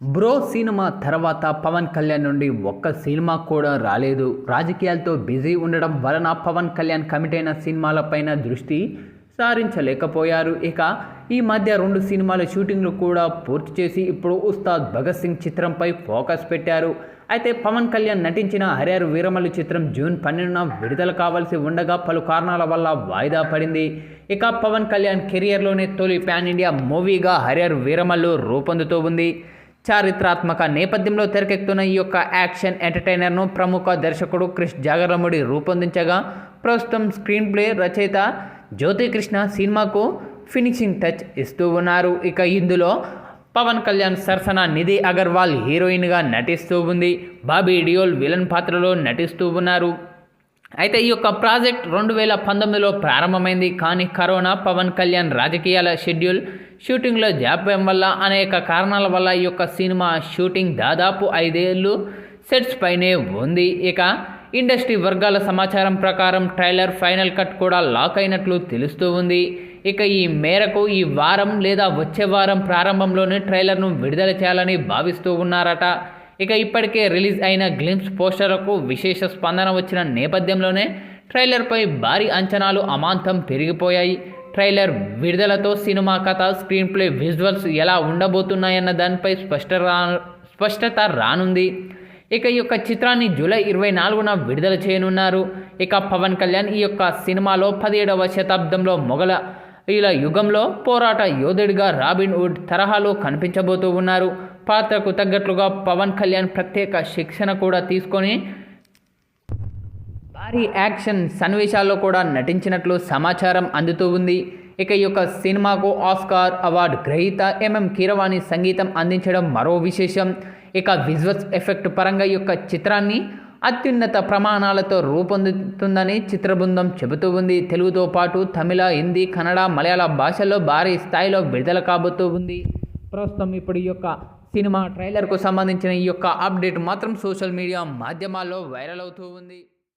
Bro cinema తర్వాత పవన్ కళ్యాణ్ నుండి ఒక్క సినిమా కూడా రాలేదు. రాజకీయాలతో బిజీ ఉండడం వలన పవన్ కళ్యాణ్ కమిట్ అయిన సినిమాలపైన దృష్టి సారించలేకపోయారు. ఇక ఈ మధ్య రెండు సినిమాల షూటింగ్లు కూడా పూర్తి చేసి ఇప్పుడు ఉస్తాద్ భగత్ సింగ్ చిత్రంపై ఫోకస్ పెట్టారు. అయితే పవన్ కళ్యాణ్ నటించిన హరిహర్ వీరమల్లు చిత్రం జూన్ పన్నెండున విడుదల కావాల్సి ఉండగా పలు కారణాల వల్ల వాయిదా పడింది. ఇక పవన్ కళ్యాణ్ కెరియర్లోనే తొలి ప్యాన్ ఇండియా మూవీగా హరిహర్ వీరమల్లు రూపొందుతూ ఉంది. చారిత్రాత్మక నేపథ్యంలో తెరకెక్కుతున్న ఈ యొక్క యాక్షన్ ఎంటర్టైనర్ను ప్రముఖ దర్శకుడు క్రిష్ జాగరముడి రూపొందించగా ప్రస్తుతం స్క్రీన్ ప్లే రచయిత జ్యోతికృష్ణ సినిమాకు ఫినిషింగ్ టచ్ ఇస్తూ ఉన్నారు. ఇక ఇందులో పవన్ కళ్యాణ్ సరసన నిధి అగర్వాల్ హీరోయిన్గా నటిస్తూ ఉంది. బాబీ డియోల్ విలన్ పాత్రలో నటిస్తూ ఉన్నారు. అయితే ఈ యొక్క ప్రాజెక్ట్ రెండు వేల పంతొమ్మిదిలో ప్రారంభమైంది. కానీ కరోనా పవన్ కళ్యాణ్ రాజకీయాల షెడ్యూల్ షూటింగ్లో జాప్యం వల్ల అనేక కారణాల వల్ల ఈ యొక్క సినిమా షూటింగ్ దాదాపు ఐదేళ్ళు సెట్స్ పైనే ఉంది. ఇక ఇండస్ట్రీ వర్గాల సమాచారం ప్రకారం ట్రైలర్ ఫైనల్ కట్ కూడా లాక్ అయినట్లు తెలుస్తూ ఉంది. ఇక ఈ మేరకు ఈ వారం లేదా వచ్చే వారం ప్రారంభంలోనే ట్రైలర్ను విడుదల చేయాలని భావిస్తూ ఉన్నారట. ఇక ఇప్పటికే రిలీజ్ అయిన గ్లిమ్స్ పోస్టర్లకు విశేష స్పందన వచ్చిన నేపథ్యంలోనే ట్రైలర్పై భారీ అంచనాలు అమాంతం పెరిగిపోయాయి. ట్రైలర్ విడుదలతో సినిమా కథ స్క్రీన్ ప్లే విజువల్స్ ఎలా ఉండబోతున్నాయన్న దానిపై స్పష్ట రా స్పష్టత రానుంది. ఇక ఈ యొక్క చిత్రాన్ని జూలై ఇరవై నాలుగున విడుదల చేయనున్నారు. ఇక పవన్ కళ్యాణ్ ఈ యొక్క సినిమాలో పదిహేడవ శతాబ్దంలో మొఘల ఇలా యుగంలో పోరాట యోధుడిగా రాబిన్ వుడ్ తరహాలో కనిపించబోతూ ఉన్నారు. పాత్రకు తగ్గట్లుగా పవన్ కళ్యాణ్ ప్రత్యేక శిక్షణ కూడా తీసుకొని భారీ యాక్షన్ సన్నివేశాల్లో కూడా నటించినట్లు సమాచారం అందుతూ ఉంది. ఇక ఈ యొక్క సినిమాకు ఆస్కార్ అవార్డు గ్రహీత ఎంఎం కీరవాణి సంగీతం అందించడం మరో విశేషం. ఇక విజువల్స్ ఎఫెక్ట్ పరంగా ఈ యొక్క చిత్రాన్ని అత్యున్నత ప్రమాణాలతో రూపొందుతుందని చిత్రబృందం చెబుతూ ఉంది. తెలుగుతో పాటు తమిళ హిందీ కన్నడ మలయాళ భాషల్లో భారీ స్థాయిలో విడుదల కాబోతూ ఉంది. ప్రస్తుతం ఇప్పుడు ఈ యొక్క సినిమా ట్రైలర్కు సంబంధించిన ఈ యొక్క అప్డేట్ మాత్రం సోషల్ మీడియా మాధ్యమాల్లో వైరల్ అవుతూ ఉంది.